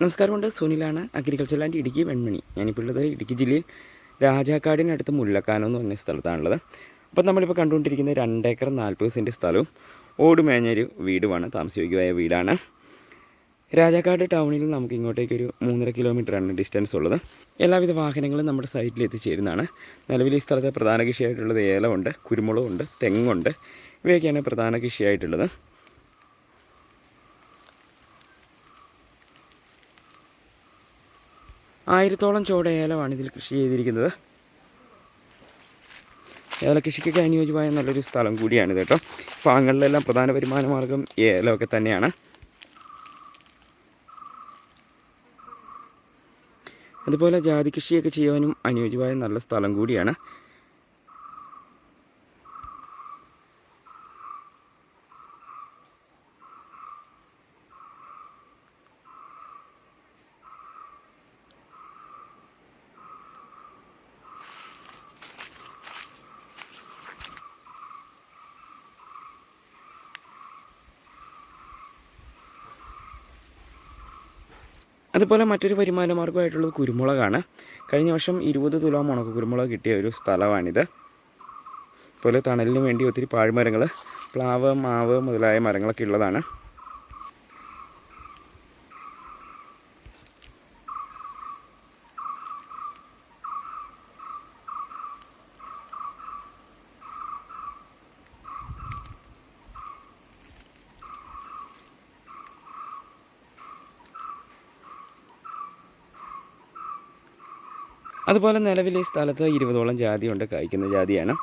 നമസ്കാരമുണ്ട് സുനിലാണ് agriculture land Idukki Venmani. ഞാനിപ്പോൾ ഉള്ളത് ഇടുക്കി ജില്ലയിൽ രാജാക്കാടിനടുത്ത് മുല്ലക്കാനം എന്ന് പറഞ്ഞ സ്ഥലത്താണുള്ളത്. അപ്പം നമ്മളിപ്പോൾ കണ്ടുകൊണ്ടിരിക്കുന്നത് രണ്ടേക്കർ നാൽപ്പത് സെന്റ് സ്ഥലവും ഓട് മേഞ്ഞൊരു വീടുമാണ് താമസയോഗ്യമായ വീടാണ്. രാജാക്കാട് ടൗണിൽ നമുക്ക് ഇങ്ങോട്ടേക്ക് ഇങ്ങോട്ടേക്കൊരു മൂന്നര കിലോമീറ്ററാണ് ഡിസ്റ്റൻസ് ഉള്ളത്. എല്ലാവിധ വാഹനങ്ങളും നമ്മുടെ സൈറ്റിൽ എത്തിച്ചേരുന്നതാണ്. നിലവിൽ ഈ സ്ഥലത്തെ പ്രധാന കൃഷിയായിട്ടുള്ളത് ഏലമുണ്ട് കുരുമുളകുണ്ട് തെങ്ങുണ്ട്. ഇവയൊക്കെയാണ് പ്രധാന കൃഷിയായിട്ടുള്ളത്. ആയിരത്തോളം ചോട ഏലമാണ് ഇതിൽ കൃഷി ചെയ്തിരിക്കുന്നത്. ഏല കൃഷിക്കൊക്കെ അനുയോജ്യമായ നല്ലൊരു സ്ഥലം കൂടിയാണ് കേട്ടോ. പാങ്ങളിലെല്ലാം പ്രധാന വരുമാന മാർഗം ഏലമൊക്കെ തന്നെയാണ്. അതുപോലെ ജാതി കൃഷിയൊക്കെ ചെയ്യാനും അനുയോജ്യമായ നല്ല സ്ഥലം കൂടിയാണ്. അതുപോലെ മറ്റൊരു വരുമാന മാർഗമായിട്ടുള്ളത് കുരുമുളകാണ്. കഴിഞ്ഞ വർഷം ഇരുപത് തുലാം ഉണക്ക കുരുമുളക് കിട്ടിയ ഒരു സ്ഥലമാണിത്. അതുപോലെ തണലിന് വേണ്ടി ഒത്തിരി പാഴ്മരങ്ങൾ പ്ലാവ് മാവ് മുതലായ മരങ്ങളൊക്കെ ഉള്ളതാണ്. അതുപോലെ നിലവിൽ ഈ സ്ഥലത്ത് ഇരുപതോളം ജാതിയുണ്ട് കായ്ക്കുന്ന ജാതിയാണ്.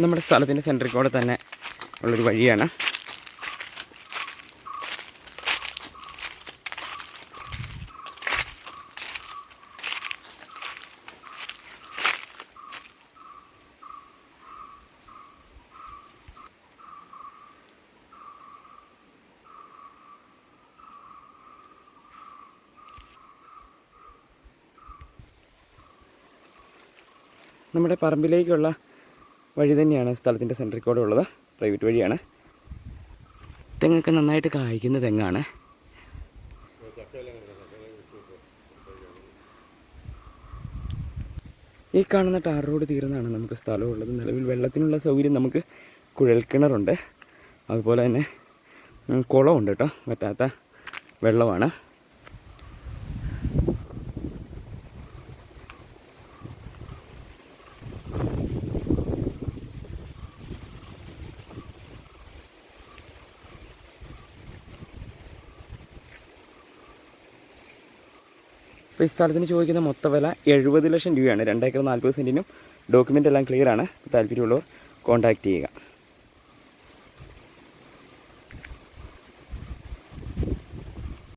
നമ്മുടെ സ്ഥലത്തിന്റെ സെന്ററിൽ കൂടെ തന്നെ ഉള്ളൊരു വഴിയാണ്. നമ്മുടെ പറമ്പിലേക്കുള്ള വഴി തന്നെയാണ് സ്ഥലത്തിന്റെ സെൻട്രിക് കോഡ് ഉള്ളത്. പ്രൈവറ്റ് വഴിയാണ്. തെങ്ങൊക്കെ നന്നായിട്ട് കായ്ക്കുന്ന തെങ്ങാണ്. ഈ കാണുന്ന ടാർ റോഡ് തീർന്നാണ് നമുക്ക് സ്ഥലമുള്ളത്. നിലവിൽ വെള്ളത്തിനുള്ള സൗകര്യം നമുക്ക് കുഴൽക്കിണറുണ്ട് അതുപോലെ തന്നെ കുളമുണ്ട് കേട്ടോ. പറ്റാത്ത വെള്ളമാണ്. അപ്പോൾ ഈ സ്ഥലത്തിന് ചോദിക്കുന്ന മൊത്ത വില എഴുപത് ലക്ഷം രൂപയാണ്. രണ്ടേക്കർ നാൽപ്പത് സെന്റിനും ഡോക്യുമെന്റ് എല്ലാം ക്ലിയർ ആണ്. താല്പര്യമുള്ളവർ കോൺടാക്റ്റ് ചെയ്യുക.